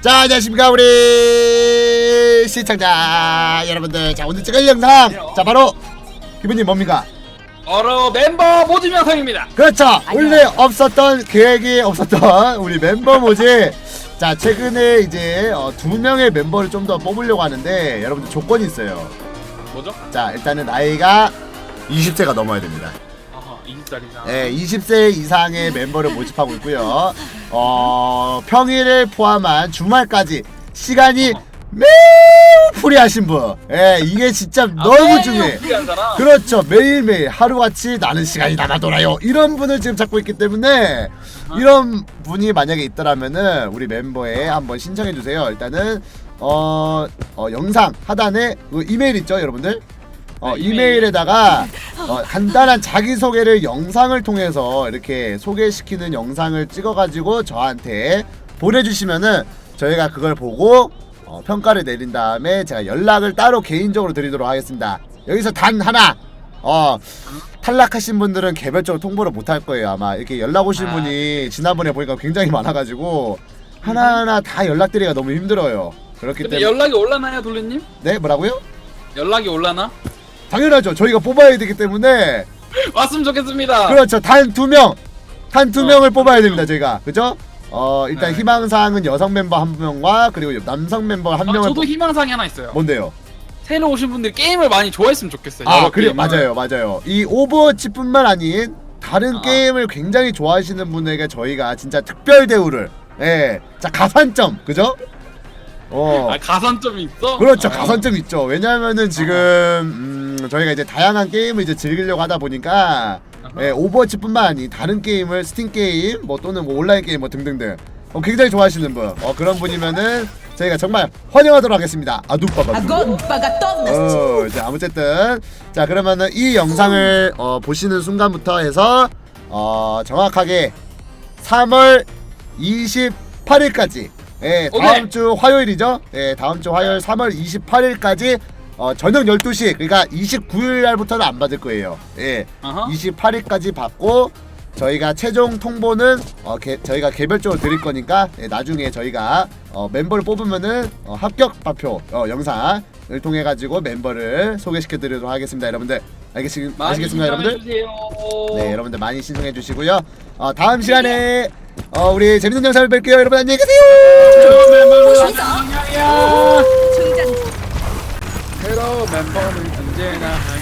자 안녕하십니까 우리 시청자 여러분들 자 오늘 찍을 영상 자 바로 기분이 뭡니까 바로 멤버 모집 영상입니다. 그렇죠 원래 없었던 계획이 없었던 우리 멤버 모집 자 최근에 이제 어, 두 명의 멤버를 좀 더 뽑으려고 하는데 여러분들 조건이 있어요 뭐죠? 자 일단은 나이가 20세가 넘어야 됩니다 아하, 20살이잖아. 네, 20세 이상의 멤버를 모집하고 있고요. 어, 평일을 포함한 주말까지 시간이 매우 프리하신 분. 예, 이게 진짜 너무 중요해. 중요하잖아. 그렇죠. 매일매일 하루같이 나는 시간이 남아돌아요. 이런 분을 지금 찾고 있기 때문에 이런 분이 만약에 있더라면은 우리 멤버에 한번 신청해 주세요. 일단은 어, 어 영상 하단에 그 이메일 있죠, 여러분들? 어, 네, 이메일. 이메일에다가 어, 간단한 자기소개를 영상을 통해서 이렇게 소개시키는 영상을 찍어가지고 저한테 보내주시면은 저희가 그걸 보고 어, 평가를 내린 다음에 제가 연락을 따로 개인적으로 드리도록 하겠습니다. 여기서 단 하나 어 탈락하신 분들은 개별적으로 통보를 못 할 거예요 아마 이렇게 연락 오신 아. 분이 지난번에 보니까 굉장히 많아가지고 하나하나 다 연락드리기가 너무 힘들어요 그렇기 근데 때문에 연락이 올라나요, 돌리님? 네 뭐라고요? 연락이 올라나? 당연하죠 저희가 뽑아야 되기 때문에 왔으면 좋겠습니다. 그렇죠. 단 두 명. 단두 명을 뽑아야 됩니다, 저희가. 그죠? 어, 일단 네. 희망 사항은 여성 멤버 한 명과 그리고 남성 멤버 한 아, 명을 저도 뽑... 희망사항이 하나 있어요. 뭔데요? 새로 오신 분들이 게임을 많이 좋아했으면 좋겠어요. 아, 여러 그래 게임을. 맞아요. 맞아요. 이 오버워치뿐만 아닌 다른 아. 게임을 굉장히 좋아하시는 분에게 저희가 진짜 특별 대우를 예. 자, 가산점. 그죠? 어. 아, 가산점이 있어? 그렇죠 아. 가산점 있죠 왜냐하면은 지금 음, 저희가 이제 다양한 게임을 이제 즐기려고 하다 보니까. 예, 오버워치뿐만 아닌 다른 게임을 스팀 게임 뭐 또는 뭐 온라인 게임 뭐 등등등 어, 굉장히 좋아하시는 분 어, 그런 분이면은 저희가 정말 환영하도록 하겠습니다 아두빠가 todas. 어, 자, 어쨌든 자 그러면은 이 영상을 어, 보시는 순간부터 해서 어, 정확하게 3월 28일까지 예, 다음 오케이. 주 화요일이죠. 예, 다음 주 화요일 3월 28일까지 어, 저녁 12시 그러니까 29일 날부터는 안 받을 거예요. 예. 아하. 28일까지 받고 저희가 최종 통보는 어, 개, 저희가 개별적으로 드릴 거니까 예, 나중에 저희가 어, 멤버를 뽑으면은 어, 합격 발표 어, 영상을 통해 가지고 멤버를 소개시켜 드리도록 하겠습니다, 여러분들. 알겠시, 많이 아시겠습니다, 여러분들? 신청해주세요. 네, 여러분들 많이 신청해 주시고요. 어, 다음 시간에 어, 우리 재밌는 영상을 뵐게요, 여러분 안녕히 계세요. 안녕이야. 충전. 我们直接来。